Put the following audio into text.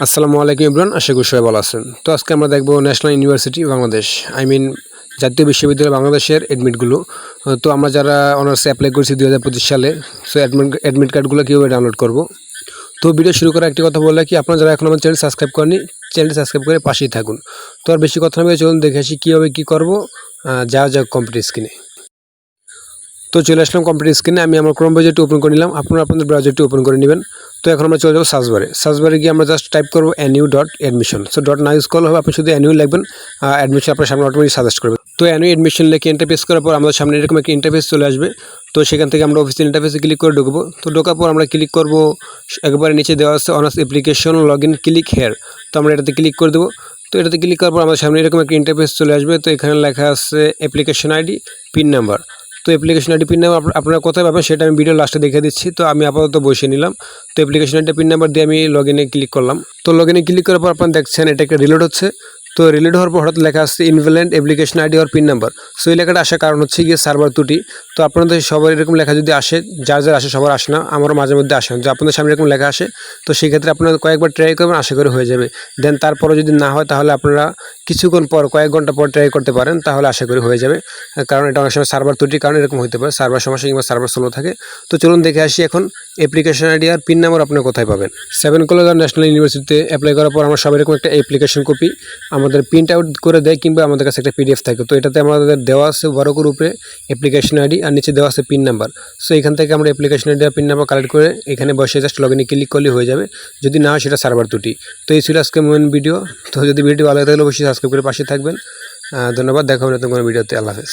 আসসালামু আলাইকুম ইমরান, আশা করি সবাই ভালো আছেন। তো আজকে আমরা দেখব national university Bangladesh I mean জাতীয় বিশ্ববিদ্যালয় বাংলাদেশের অ্যাডমিটগুলো তো আমরা যারা অনার্সে অ্যাপ্লাই করেছি দু হাজার পঁচিশ সালে সো অ্যাডমিট অ্যাডমিট কার্ডগুলো কীভাবে ডাউনলোড করব? তো ভিডিও শুরু করার একটি কথা বললে কি আপনারা যারা এখন আমার চ্যানেল সাবস্ক্রাইব করেনি চ্যানেলটি সাবস্ক্রাইব করে পাশেই থাকুন। তো আর বেশি কথা নয় চলুন, দেখে আসি কীভাবে কী করব যা যা কম্পিউটার স্ক্রিনে তো চলে আসলাম কম্পিউটার স্ক্রিনে আমি আমার ক্রোম ব্রাউজারটি ওপেন করে নিলাম। আপনারা আপনাদের ব্রাউজারটি ওপেন করে নেবেন। তো এখন আমরা চলে যাব সার্চবারে সার্চবারে গিয়ে আমরা জাস্ট টাইপ করব NU dot admission so dot না ইউজ করলে হবে, আপনি শুধু অ্যানিউ লিখবেন অ্যাডমিশন আপনার সামনে অটোমেটিক সাজেস্ট করবে। তো অ্যানিউ অ্যাডমিশন লিখে ইন্টারফেস করার পর আমাদের সামনে এরকম একটা ইন্টারফেস চলে আসবে। তো সেখান থেকে আমরা অফিসিয়াল ইন্টারফেসে ক্লিক করে ঢুকবো। তো ঢোকার পর আমরা ক্লিক করব, একবারে নিচে দেওয়া আছে honours application log in click here তো আমরা এটাতে ক্লিক করে দেবো। তো এটাতে ক্লিক করার পর আমাদের সামনে এরকম একটা ইন্টারফেস চলে আসবে। তো এখানে লেখা আছে অ্যাপ্লিকেশন আইডি পিন নাম্বার তো অ্যাপ্লিকেশন আইডি পিন নাম্বার আপনারা কোথায় পাবেন সেটা আমি ভিডিও লাস্টে দেখে দিচ্ছি। তো আমি আপাতত বসিয়ে নিলাম। তো অ্যাপ্লিকেশন আইডি পিন নাম্বার দিয়ে আমি লগ ইনে ক্লিক করলাম। তো লগ ইনে ক্লিক করার পর আপনারা দেখছেন এটা একটা রিলোড হচ্ছে। তো রিলোড হওয়ার পর হঠাৎ লেখা আসছে ইনভ্যালেন্ট অ্যাপ্লিকেশন আইডি আর পিন নাম্বার সো এই লেখাটা আসার কারণ হচ্ছে গিয়ে সার্ভার ত্রুটি। তো আপনাদের সবার এরকম লেখা যদি আসে, যার যার আসে সবার আসে না, আমারও মাঝে মধ্যে আসে যে আপনাদের সামনে এরকম লেখা আসে, তো সেই ক্ষেত্রে আপনারা কয়েকবার ট্রাই করবেন, আশা করে হয়ে যাবে। দেন তারপরে যদি না হয়, তাহলে আপনারা কিছুক্ষণ পর, কয়েক ঘণ্টা পর ট্রাই করতে পারেন, তাহলে আশা করি হয়ে যাবে। কারণ এটা অনেক সময় সার্ভার ত্রুটির কারণে এরকম হতে পারে। সার্ভার সমস্যা কিংবা সার্ভার স্লো থাকে। তো চলুন দেখে আসি এখন অ্যাপ্লিকেশন আইডি আর পিন নাম্বার আপনারা কোথায় পাবেন। সেভেন কলেজ ন্যাশনাল ইউনিভার্সিটিতে অ্যাপ্লাই করার পর আমার সব এরকম একটা অ্যাপ্লিকেশন কপি আমাদের প্রিন্ট আউট করে দেয় কিংবা আমাদের কাছে একটা পিডিএফ থাকে। তো এটাতে আমাদের দেওয়া আছে বড় করে উপরে অ্যাপ্লিকেশন আইডি আর নিচে দেওয়া আছে পিন নাম্বার সো এখান থেকে আমরা অ্যাপ্লিকেশন আইডি আর পিন নাম্বার কালেক্ট করে এখানে বসে জাস্ট লগ ইনে ক্লিক করলে হয়ে যাবে। যদি না সেটা সার্ভার ত্রুটি। তো এই ছিল আজকে মেন ভিডিও তো যদি ভিডিও ভালো লাগে, তাহলে অবশ্যই সাবস্ক্রাইব করে পাশে থাকবেন। ধন্যবাদ। দেখা হবে নতুন কোনো ভিডিওতে। আল্লাহ হাফেজ।